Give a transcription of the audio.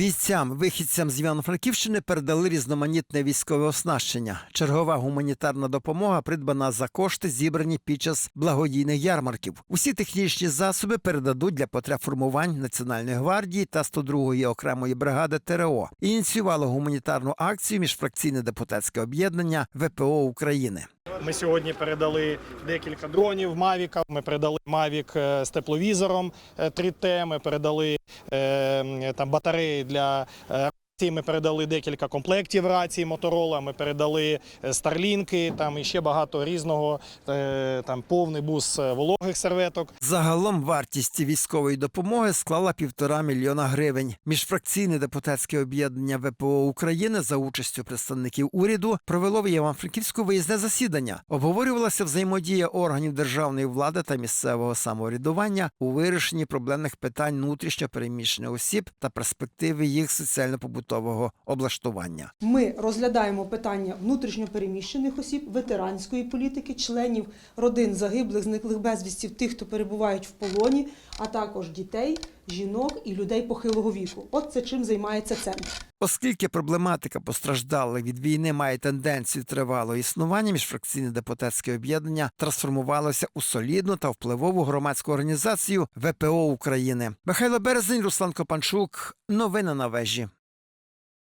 Бійцям, вихідцям з Івано-Франківщини передали різноманітне військове оснащення. Чергова гуманітарна допомога придбана за кошти, зібрані під час благодійних ярмарків. Усі технічні засоби передадуть для потреб формувань Національної гвардії та 102-ї окремої бригади ТРО. Ініціювало гуманітарну акцію міжфракційне депутатське об'єднання ВПО України. Ми сьогодні передали декілька дронів Мавіка. Ми передали Мавік е, з тепловізором е, 3T, Ми передали е, там батареї для е. Ми передали декілька комплектів рацій Моторола. Ми передали е, старлінки. Там і ще багато різного. е, Там повний бус е, вологих серветок. Загалом вартість військової допомоги склала півтора мільйона гривень. Міжфракційне депутатське об'єднання ВПО України за участю представників уряду провело в Івано-Франківську виїзне засідання. Обговорювалася взаємодія органів державної влади та місцевого самоврядування у вирішенні проблемних питань внутрішньо переміщених осіб та перспективи їх соціально-побутового облаштування. Ми розглядаємо питання внутрішньопереміщених осіб, ветеранської політики, членів родин загиблих, зниклих безвістів, тих, хто перебувають в полоні, а також дітей, жінок і людей похилого віку. От це чим займається центр. Оскільки проблематика постраждалих від війни має тенденцію тривалого існування, міжфракційне депутатське об'єднання трансформувалося у солідну та впливову громадську організацію ВПО України. Михайло Березень, Руслан Копанчук. Новини на вежі.